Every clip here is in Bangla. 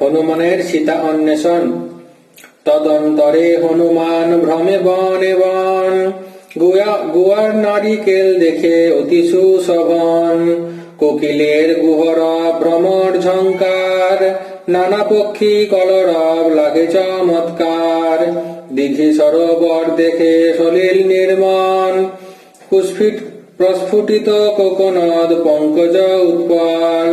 হনুমানের সীতা অন্বেষণ। তদন্তরে হনুমান ভ্রমে বনে বন। গুয়া- গুয়ার নারিকেল দেখে অতি সুশোভন। কোকিলের গুহর ভ্রমর ঝঙ্কার নানা পক্ষী কলরব লাগে চমৎকার। দিঘি সরোবর দেখে সলিল নির্মল। পুষ্পিত প্রস্ফুটিত কোকনদ পঙ্কজ উৎপল।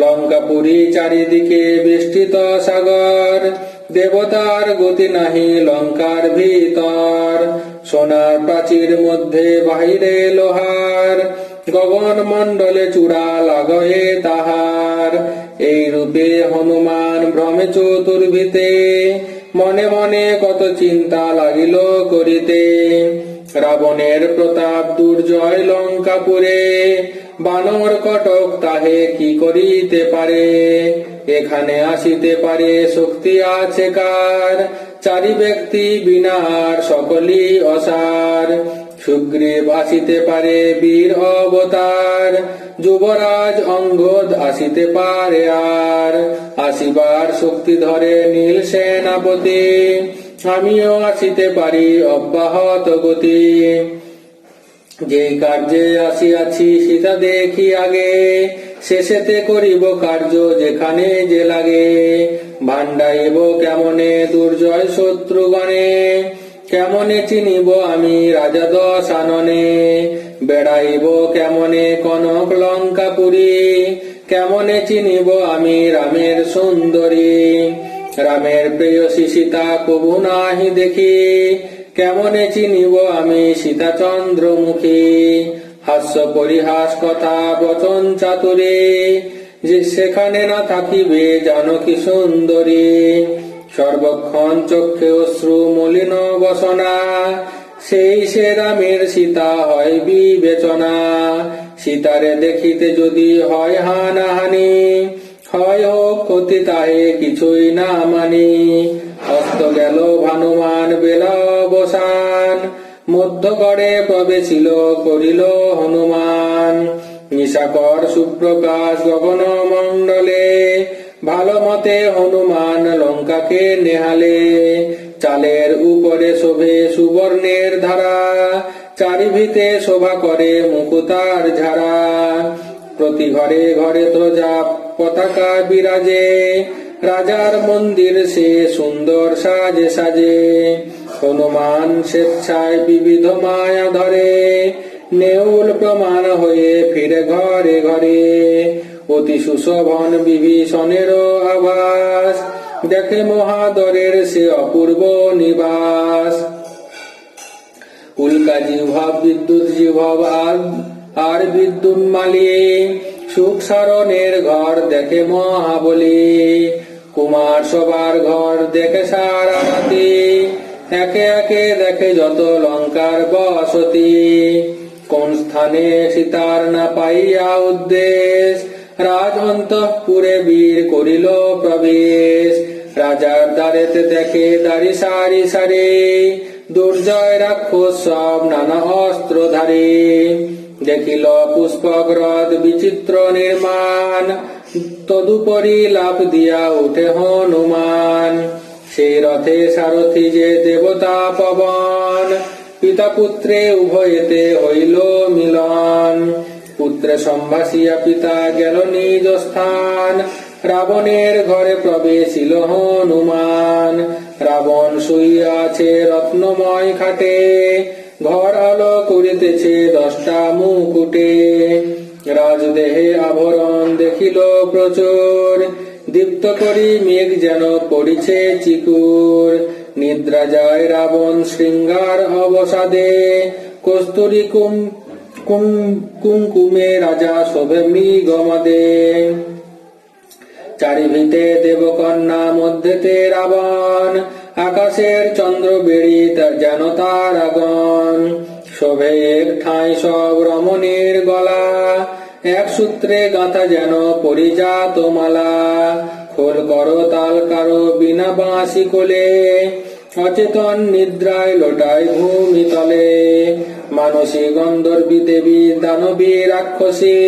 লঙ্কাপুরী চারিদিকে বেষ্টিত সাগর। দেবতার গতি নাহি লঙ্কার ভিতর। সোনার প্রাচীর মধ্যে বাহিরে লোহার। গগন মণ্ডলে চূড়া লাগয়ে তাহার। এই রূপে হনুমান ভ্রমে চতুর্ভিতে। মনে মনে কত চিন্তা লাগিল করিতে। রাবণের প্রতাপ দুর্জয় লঙ্কাপুরে, বানর কটক তাহে কি করিতে পারে? এখানে আসিতে পারে, শক্তি আছে কার? চারি ব্যক্তি বিনার, সকলই অসার। সুগ্রীব আসিতে পারে, বীর অবতার। যুবরাজ অঙ্গদ আসিতে পারে আর। আসিবার শক্তি ধরে নীল সেনাপতি। আমিও আসিতে পারি, অব্যাহত গতি। যে কার্যে আসিয়াছি, সেটা দেখি আগে। শেষেতে করিব কার্য যেখানে যে লাগে। ভান্ডাইব কেমনে দুর্জয় শত্রুগণে? কেমনে চিনিব আমি রাজা দশাননে বেড়াইব কেমনে কনক লঙ্কা লঙ্কাপুরী? কেমনে চিনিব আমি রামের সুন্দরী? রামের প্রেয়সী সীতা কবু নাহি দেখি। কেমনে চিনিব আমি সীতা চন্দ্রমুখী হাস্য পরিহাস কথা বচন চাতুরে। যে সেখানে না থাকিবে জানকী সুন্দরী। সর্বক্ষণ চক্ষে অশ্রু মলিন বসনা। সেই সে রামের সীতা হয় বিবেচনা। সীতারে দেখিতে যদি হয় হানাহানি। হয় হোক ক্ষতি তাহে কিছুই না মানি। অস্ত গেল ভানুমান বেলা অবসান মধ্যগড়ে প্রবেশিল, করিল হনুমান। নিশাকর সুপ্রকাশ গগন মণ্ডলে ভালো মতে হনুমান লঙ্কাকে নেহালে। চালের উপরে শোভে সুবর্ণের ধারা, চারিভিতে শোভা করে মুকুতার ঝাড়া প্রতি ঘরে ঘরে ত্রজা পতাকা বিরাজে, রাজার মন্দির সে সুন্দর সাজে সাজে। হনুমান স্বেচ্ছায় বিবিধ মায়া ধরে, নেউল প্রমাণ হয়ে ফিরে ঘরে ঘরে। অতি সুশোভন বিভীষণের আভাস, দেখে মহাদরের সে অপূর্ব নিবাস। উল্কা জিহ্ব, বিদ্যুৎ জিহ্ব আর বিদ্যুৎ মালিয়ে সুখ সারণের ঘর দেখে মহাবলী। কুমার সবার ঘর দেখে সারা রাতি একে একে দেখে যত লঙ্কার বসতি। কোন স্থানে সীতার না পাইয়া উদ্দেশ? রাজ অন্তঃপুরে বীর করিল প্রবেশ। রাজার দ্বারেতে দেখে দাড়ি সারি সারি। দুর্জয় রাক্ষস সব নানা অস্ত্র ধারে দেখিল পুষ্পগ্রদ বিচিত্র নির্মাণ, তদুপরি লাভ দিয়া উঠে হনুমান। সেই রথে সারথি যে দেবতা পবন পিতা পুত্রে উভয়েতে হইল মিলন। পুত্রে সম্ভাসিয়া পিতা গেল নিজ স্থান, রাবণের ঘরে প্রবেশিল হনুমান। রাবণ শুইয়া আছে রত্নময় খাটে ঘর আলো করিতেছে দশটা মুকুটে। রাজদেহে আভরণ দেখিল প্রচুর। দীপ্ত করি মেঘ যেন পড়িছে চিকুর। নিদ্রা যায় রাবণ শৃঙ্গার অবসাদে। কস্তুরী কুম কুম, কুমকুমে রাজা শোভে মৃগমদে। চারিভিতে দেবকন্যা মধ্যেতে রাবণ। আকাশের চন্দ্র বেড়ি তার যেন তার আগন শোভে ঠাঁই সব রমণীর গলা। এক সূত্রে গাঁথা যেন পরিজাত মালা। খোল করো তাল কারও বিনা বাঁশি কোলে। অচেতন নিদ্রায় লোটায় ভূমি তলে। মানসী গন্ধর্বী দেবী দানবী রাক্ষসী।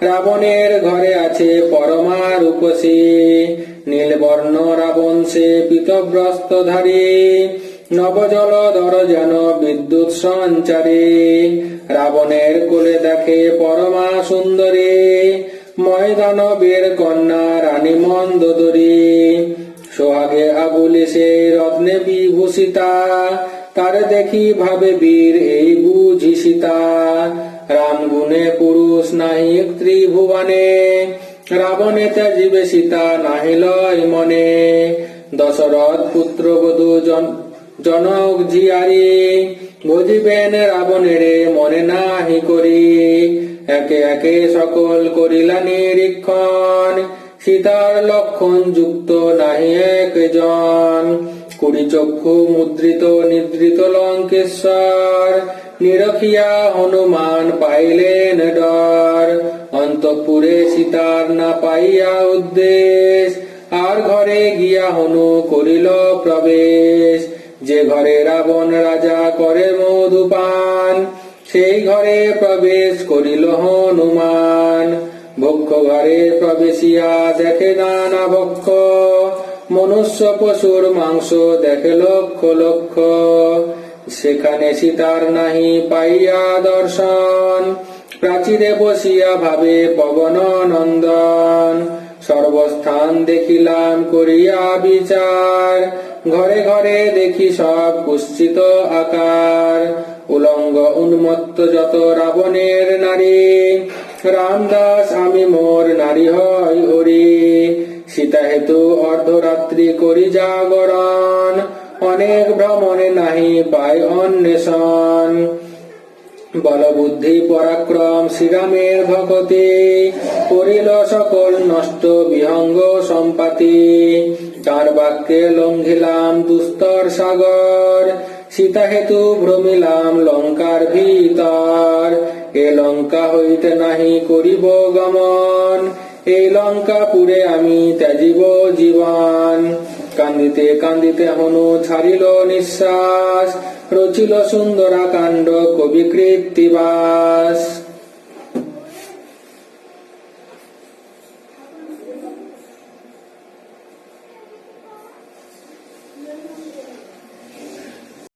রাবণের ঘরে আছে পরমা রূপসী নীলবর্ণ রাবণ সে পীতব্রস্তধারী, নবজলধর যেন বিদ্যুৎ সঞ্চারী। রাবণের কোলে দেখে পরমা সুন্দরী ময়দানবের কন্যা রানী মন্দোদরী। সোহাগে আবুলে সে রত্নে বিভূষিতা, তার দেখি ভাবে বীর এই বুঝি সীতা। রাম গুণে পুরুষ নাহি ত্রিভুবনে রাবণে ত্যাজিবে সীতা নাহিল মনে। দশরথ পুত্র বধূ জন জনক জিয়ারি, বুঝিবেন রাবণের মনে নাহি করি। একে একে সকল করিলা নিরীক্ষণ, সীতার লক্ষণ যুক্ত নাহি একজন। কুড়ি চক্ষু মুদ্রিত নিদ্রিত লঙ্কেশ্বর, নিরখিয়া হনুমান পাইলেন অন্তপুরে সীতার না পাইয়া উদ্দেশ। আর ঘরে গিয়া হনু করিল প্রবেশ। যে ঘরে রাবণ রাজা করে মধুপান, সেই ঘরে প্রবেশ করিল হনুমান। ভক্ষ ঘরে প্রবেশিয়া দেখে নানা ভক্ষ মনুষ্য পশুর মাংস দেখে লক্ষ লক্ষ। সেখানে সীতার নাহি পাইয়া দর্শন। প্রাচীরে বসিয়া ভাবে পবন নন্দন, সর্বস্থান দেখিলাম করিয়া বিচার। ঘরে ঘরে দেখি সব কুশ্চিত আকার। উলঙ্গ উন্মত্ত যত রাবণের নারী, রামদাস আমি মোর নারী হয় ওরি। সীতা হেতু অর্ধরাত্রি করি জাগরণ, অনেক ভ্রমণে নাহি পায় অন্বেষণ। বলবুদ্ধি পরাক্রম শ্রীরামের ভকতি, করিল সকল নষ্ট বিহঙ্গ সম্পাতি। তার বাক্যে লঙ্ঘিলাম দুস্তর সাগর, সীতা হেতু ভ্রমিলাম লঙ্কার ভিতর। এ লঙ্কা হইতে নাহি করিব গমন, এই লঙ্কা পুরে আমি ত্যাজিব জীবন। কান্দিতে কান্দিতে হনু ছাড়িল নিঃশ্বাস রচিল সুন্দরা কাণ্ড কবি কৃত্তিবাস।